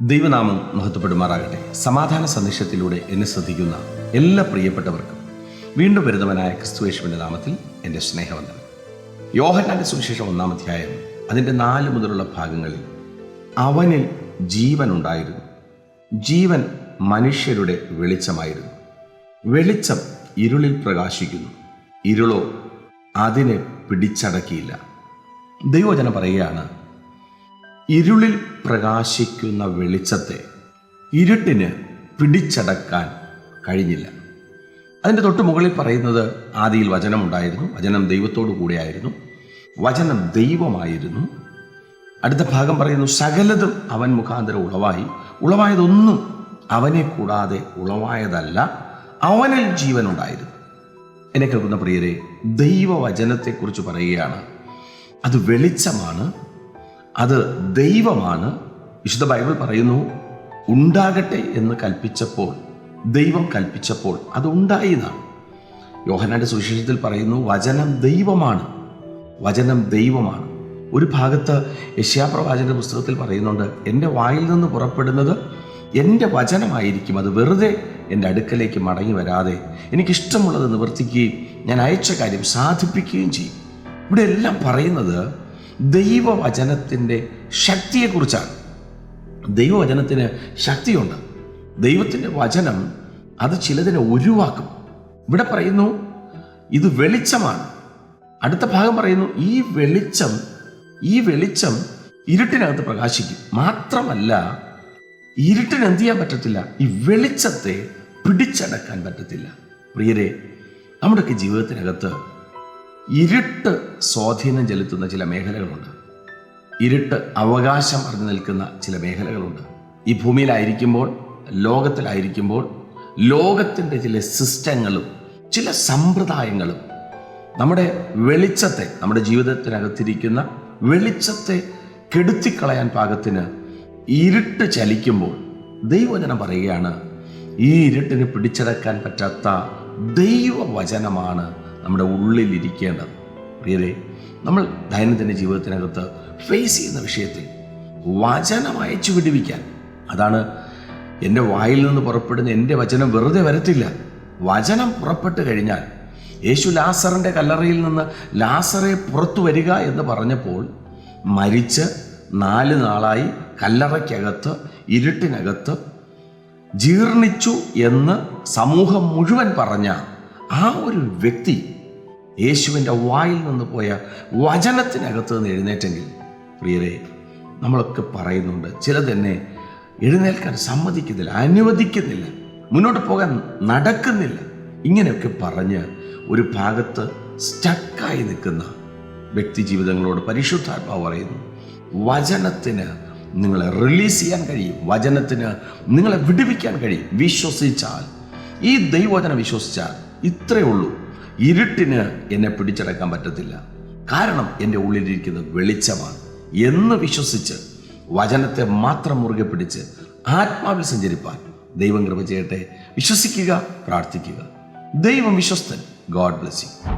ദൈവനാമം മഹത്വപ്പെടുമാറാകട്ടെ. സമാധാന സന്ദേശത്തിലൂടെ എന്നെ ശ്രദ്ധിക്കുന്ന എല്ലാ പ്രിയപ്പെട്ടവർക്കും വീണ്ടും വരുന്നവനായ ക്രിസ്തുവേശുവിന്റെ നാമത്തിൽ എന്റെ സ്നേഹവന്ദനം. യോഹന്നാന്റെ സുവിശേഷം ഒന്നാം അധ്യായം അതിന്റെ നാല് മുതലുള്ള ഭാഗങ്ങളിൽ അവനിൽ ജീവൻ ഉണ്ടായിരുന്നു ജീവൻ മനുഷ്യരുടെ വെളിച്ചമായിരുന്നു. വെളിച്ചം ഇരുളിൽ പ്രകാശിക്കുന്നു. ഇരുളോ അതിനെ പിടിച്ചടക്കിയില്ല. ദൈവജനം പറയുകയാണ് ഇരുളിൽ പ്രകാശിക്കുന്ന വെളിച്ചത്തെ ഇരുട്ടിന് പിടിച്ചടക്കാൻ കഴിഞ്ഞില്ല. അതിന്റെ തൊട്ട് മുകളിൽ പറയുന്നത് ആദിയിൽ വചനമുണ്ടായിരുന്നു. വചനം ദൈവത്തോടു കൂടെയായിരുന്നു. വചനം ദൈവമായിരുന്നു. അടുത്ത ഭാഗം പറയുന്നു സകലതും അവൻ മുഖാന്തരം ഉളവായി. ഉളവായതൊന്നും അവനെ കൂടാതെ ഉളവായതല്ല അവനിൽ ജീവനുണ്ടായിരുന്നു. എന്നെ കേൾക്കുന്ന പ്രിയരെ ദൈവവചനത്തെക്കുറിച്ച് പറയുകയാണ്. അത് വെളിച്ചമാണ് അത് ദൈവമാണ്. വിശുദ്ധ ബൈബിൾ പറയുന്നു ഉണ്ടാകട്ടെ എന്ന് കൽപ്പിച്ചപ്പോൾ ദൈവം കൽപ്പിച്ചപ്പോൾ അത് ഉണ്ടായതാണ്. യോഹനാന്റെ സുവിശേഷത്തിൽ പറയുന്നു വചനം ദൈവമാണ്. വചനം ദൈവമാണ്. ഒരു ഭാഗത്ത് യശ്യാപ്രവാചന്റെ പുസ്തകത്തിൽ പറയുന്നുണ്ട് എന്റെ വായിൽ നിന്ന് പുറപ്പെടുന്നത് എന്റെ വചനമായിരിക്കും. അത് വെറുതെ എന്റെ അടുക്കലേക്ക് മടങ്ങി വരാതെ എനിക്കിഷ്ടമുള്ളത് നിവർത്തിക്കുകയും ഞാൻ അയച്ച കാര്യം സാധിപ്പിക്കുകയും ചെയ്യും. ഇവിടെ എല്ലാം പറയുന്നത് ദൈവവചനത്തിന്റെ ശക്തിയെക്കുറിച്ചാണ്. ദൈവവചനത്തിന് ശക്തിയുണ്ട്. ദൈവത്തിന്റെ വചനം അത് ചിലതിനെ ഒഴിവാക്കും ഇവിടെ പറയുന്നു ഇത് വെളിച്ചമാണ്. അടുത്ത ഭാഗം പറയുന്നു ഈ വെളിച്ചം ഈ വെളിച്ചം ഇരുട്ടിനകത്ത് പ്രകാശിക്കും. മാത്രമല്ല ഇരുട്ടിന് എന്ത് ചെയ്യാൻ പറ്റത്തില്ല? ഈ വെളിച്ചത്തെ പിടിച്ചടക്കാൻ പറ്റത്തില്ല. പ്രിയരെ നമ്മുടെയൊക്കെ ജീവിതത്തിനകത്ത് ഇരുട്ട് സ്വാധീനം ചെലുത്തുന്ന ചില മേഖലകളുണ്ട്. ഇരുട്ട് അവകാശം അറിഞ്ഞു നിൽക്കുന്ന ചില മേഖലകളുണ്ട്. ഈ ഭൂമിയിലായിരിക്കുമ്പോൾ ലോകത്തിലായിരിക്കുമ്പോൾ ലോകത്തിന്റെ ചില സിസ്റ്റങ്ങളും ചില സമ്പ്രദായങ്ങളും നമ്മുടെ വെളിച്ചത്തെ നമ്മുടെ ജീവിതത്തിനകത്തിരിക്കുന്ന വെളിച്ചത്തെ കെടുത്തിക്കളയാൻ പാകത്തിന് ഇരുട്ട് ചലിക്കുമ്പോൾ ദൈവവചനം പറയുകയാണ് ഈ ഇരുട്ടിന് പിടിച്ചടക്കാൻ പറ്റാത്ത ദൈവവചനമാണ് നമ്മുടെ ഉള്ളിലിരിക്കേണ്ടത്. പ്രിയരെ നമ്മൾ ദൈനംദിന ജീവിതത്തിനകത്ത് ഫേസ് ചെയ്യുന്ന വിഷയത്തിൽ വചനം അയച്ചു വിടുവിക്കാൻ. അതാണ് എന്റെ വായിൽ നിന്ന് പുറപ്പെടുന്ന എന്റെ വചനം വെറുതെ വരത്തില്ല. വചനം പുറപ്പെട്ട് കഴിഞ്ഞാൽ യേശു ലാസറിന്റെ കല്ലറയിൽ നിന്ന് ലാസറെ പുറത്തു വരിക എന്ന് പറഞ്ഞപ്പോൾ മരിച്ച് നാല് നാളായി കല്ലറയ്ക്കകത്ത് ഇരുട്ടിനകത്ത് ജീർണിച്ചു എന്ന് സമൂഹം മുഴുവൻ പറഞ്ഞ ആ ഒരു വ്യക്തി യേശുവിന്റെ വായിൽ നിന്ന് പോയ വചനത്തിനകത്ത് നിന്ന് എഴുന്നേറ്റെങ്കിൽ പ്രിയരെ നമ്മളൊക്കെ പറയുന്നുണ്ട് ചിലതെന്നെ എഴുന്നേൽക്കാൻ സമ്മതിക്കുന്നില്ല അനുവദിക്കുന്നില്ല മുന്നോട്ട് പോകാൻ നടക്കുന്നില്ല. ഇങ്ങനെയൊക്കെ പറഞ്ഞ് ഒരു ഭാഗത്ത് സ്റ്റക്കായി നിൽക്കുന്ന വ്യക്തി ജീവിതങ്ങളോട് പരിശുദ്ധാത്മാവ് പറയുന്നു വചനത്തിന് നിങ്ങളെ റിലീസ് ചെയ്യാൻ കഴിയും വചനത്തിന് നിങ്ങളെ വിടുവിക്കാൻ കഴിയും. വിശ്വസിച്ചാൽ ഈ ദൈവവചനം വിശ്വസിച്ചാൽ ഇത്രയേ ഉള്ളൂ. ഇരുട്ടിന് എന്നെ പിടിച്ചടക്കാൻ പറ്റത്തില്ല. കാരണം എന്റെ ഉള്ളിലിരിക്കുന്നത് വെളിച്ചമാണ് എന്ന് വിശ്വസിച്ച് വചനത്തെ മാത്രം മുറുകെ പിടിച്ച് ആത്മാവിൽ സഞ്ചരിപ്പാൻ ദൈവം കൃപ ചെയ്യട്ടെ. വിശ്വസിക്കുക പ്രാർത്ഥിക്കുക. ദൈവം വിശ്വസ്തൻ. God bless you.